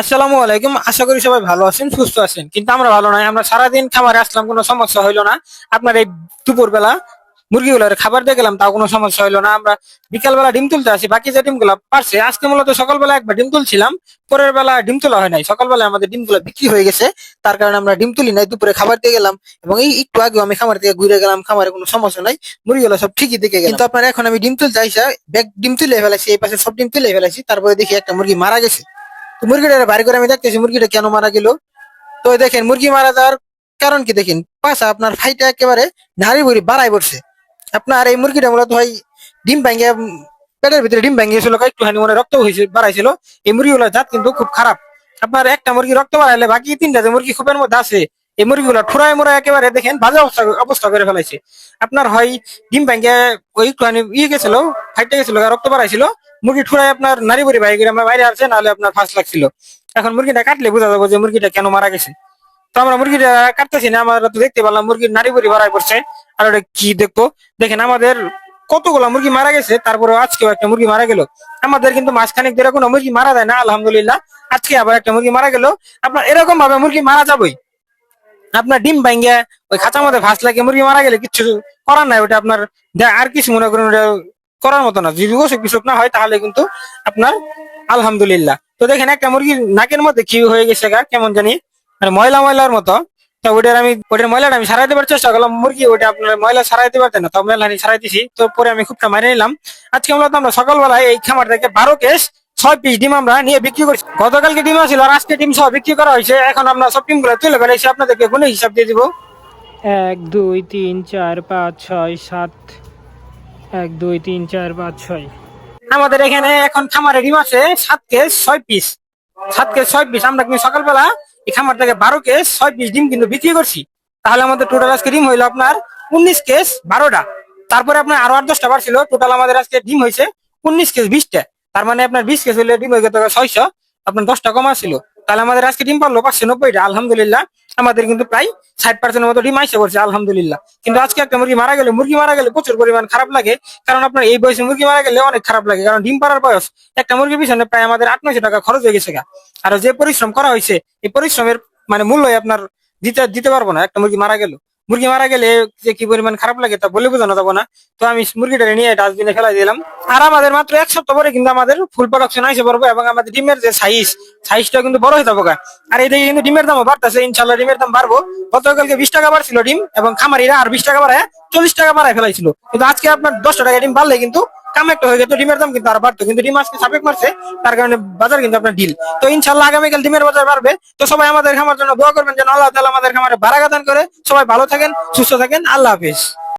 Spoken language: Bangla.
আসসালামু আলাইকুম। আশা করি সবাই ভালো আছেন, সুস্থ আছেন। কিন্তু আমরা ভালো নয়, আমরা সারাদিন খামারে আসলাম, কোনো সমস্যা হইল না। আপনার এই দুপুর বেলা মুরগিগুলোর খাবার দিয়ে গেলাম, তাও কোনো সমস্যা হইল না। আমরা বিকালবেলা ডিম তুলতে আসি, বাকি যে ডিমগুলো পারছে, আজকে মূলত সকালবেলা একবার ডিম তুলছিলাম, পরের বেলা ডিম তোলা হয় নাই। সকালবেলা আমাদের ডিমগুলো বিক্রি হয়ে গেছে, তার কারণে আমরা ডিম তুলি নাই, দুপুরে খাবার দিয়ে গেলাম, এবং এই একটু আগে আমি খামার থেকে ঘুরে গেলাম, খামারে কোনো সমস্যা নাই, মুরগিগুলো সব ঠিকই দিকে কিন্তু আপনার এখন আমি ডিম তুলতে আইসা, ব্যাগ ডিম তুলে ফেলাইছি, এই পাশে সব ডিম তুলে ফেলাইছি, তারপরে দেখি একটা মুরগি মারা গেছে। মুরগিটা বাড়ি করে আমি দেখতেছি, মুরগিটা কেন মারা গেল? তো দেখেন, মুরগি মারা যাওয়ার কারণ কি দেখেন? পাশা আপনার ফাইটা একেবারে নারী বুড়ি বাড়াই পড়ছে আপনার এই মুরগিটা মূলত ভাই ডিম ভাঙ্গে পেটের ভিতরে ডিম ভাঙ্গিয়েছিল একটুখানি মনে রক্ত হয়েছে, বাড়াইছিল। এই মুরগিগুলোর জাত কিন্তু খুব খারাপ। আপনার একটা মুরগি রক্ত বাড়াইলে বাকি তিনটা যে মুরগি খুবের মধ্যে আছে, এই মুরগিগুলো ঠুরায় মুড়ায় একেবারে দেখেন বাজে অবস্থা অবস্থা করে ফেলাইছে। আপনার হয় ডিম ভাঙ্গে ওই একটুখানি ইয়ে গেছিল ফাইটে গেছিল, রক্ত বাড়াইছিল। মুরগি ঠুরাই আপনার নারী বুড়ি বাইরে আমরা বাইরে আসছে, নাহলে আপনার ফাঁস লাগছিল। এখন মুরগিটা কাটলে বোঝা যাব যে মুরগিটা কেন মারা গেছে। তো আমরা মুরগিটা কাটতেছি না, আমরা তো দেখতে পারলাম মুরগির নারী বুড়ি বাড়াই পড়ছে। আর ওটা কি দেখব? দেখেন আমাদের কতগুলা মুরগি মারা গেছে তারপরে আজকেও একটা মুরগি মারা গেল। আমাদের কিন্তু মাঝখানে ধরে কোনো মুরগি মারা যায় না, আলহামদুলিল্লাহ। আজকে আবার একটা মুরগি মারা গেল। আপনার এরকম ভাবে মুরগি মারা যাবেই। আপনার ডিম ভাঙ্গে ওই খাঁচার মধ্যে ভাস লাগে মুরগি মারা গেলে কিছু করার নাই, ওটা আপনার আর কিছু মনে করেন করার মতো না। যদি অসুখ বিসুখ না হয়, তাহলে কিন্তু আপনার আলহামদুলিল্লাহ। তো দেখেন, একটা মুরগির নাকের মধ্যে কি হয়ে গেছে গা, কেমন জানি? মানে ময়লা ময়লার মতো। তো ওটার আমি ওটার ময়লাটা আমি চেষ্টা করলাম। মুরগি ওটা আপনার ময়লা সারাইতে পারতেন না, তো মেলহানি সারাই দিছি তো পরে আমি খুবটা মারিয়ে নিলাম। আজকে মূলত আমরা সকালবেলায় এই খামার বারো কেস, ছয় পিস ডিম আমরা নিয়ে বিক্রি করছি। গতকালকে ডিম ছিল আর আজকে ডিম সহ বিক্রি করা হয়েছে। এখন আমরা সব ডিমগুলো তুলে ফেলেছি আপনাদেরকে গুণে হিসাব দিয়ে দিব। এক, দুই, তিন, চার, পাঁচ, ছয়, সাত এক, দুই, তিন, চার, পাঁচ, ছয়। আমাদের এখানে এখন খামারে ডিম আছে সাত কেস ছয় পিস। সাত কেস ছয় পিস। আমরা কিন্তু সকালবেলা এই খামার থেকে বারো কেস ছয় পিস ডিম কিন্তু বিক্রি করছি। তাহলে আমাদের টোটাল আজকে ডিম হইল আপনার উনিশ কেস বারোটা। তারপরে আপনার আরও আট, দশটা বার ছিল। টোটাল আমাদের আজকে ডিম হয়েছে উনিশ কেস বিশটা। তার মানে আপনার বিশ কেস হইলে ডিম হয়ে গেছে ছয়শো। আপনার দশটা কমা ছিল। তাহলে আমাদের আজকে ডিম পারল পাঁচশো নব্বইটা। আলহামদুলিল্লাহ। আমাদের কিন্তু প্রায় ষাট পার্সেন্টের মতো ডিম আইসে করছে আলহামদুলিল্লাহ। কিন্তু আজকে একটা মুরগি মারা গেলে, মুরগি মারা গেলে প্রচুর পরিমাণ খারাপ লাগে। কারণ আপনার এই বয়সে মুরগি মারা গেলে অনেক খারাপ লাগে। কারণ ডিম পাড়ার বয়স, একটা মুরগির পিছনে প্রায় আমাদের আট নয়শো টাকা খরচ হয়ে গেছে। আর যে পরিশ্রম করা হয়েছে, এই পরিশ্রমের মানে মূল্যই আপনার দিতে দিতে পারব না। একটা মুরগি মারা গেল মুরগি মারা গেলে যে কি পরিমাণ খারাপ লাগে তা বলে বোঝানো যাব না। তো আমি মুরগিটা নিয়ে ডাস্টবিনে ফেলাই দিলাম। আর আমাদের মাত্র এক সপ্তাহ পরে কিন্তু আমাদের ফুল প্রোডাকশন আসে পড়ব এবং আমাদের ডিমের যে সাইজ সাইজটা কিন্তু বড় হয়ে যাব। আর এই দিকে কিন্তু ডিমের দামও বাড়তেছে ইনশাল্লাহ ডিমের দাম বাড়বো। গতকালকে বিশ টাকা বাড়ছিল ডিম এবং খামারিরা আর বিশ টাকা বাড়ায় চল্লিশ টাকা বাড়ায় ফেলাইছিল। কিন্তু আজকে আপনার দশটা টাকা ডিম বাড়লে কিন্তু কাম একটা হয়ে যেত ডিমের দাম কিন্তু আর বাড়তো, কিন্তু ডিম আজকে সাপেক মারছে, তার কারণে বাজার কিন্তু আপনার ডিল তো ইনশাল্লাহ আগামীকাল ডিমের বাজার বাড়বে। তো সবাই আমাদের খামার জন্য দোয়া করবেন যেন আল্লাহ তালা আমাদের খামারে ভাড়া দান করে। সবাই ভালো থাকেন, সুস্থ থাকেন, আল্লাহ হাফিজ।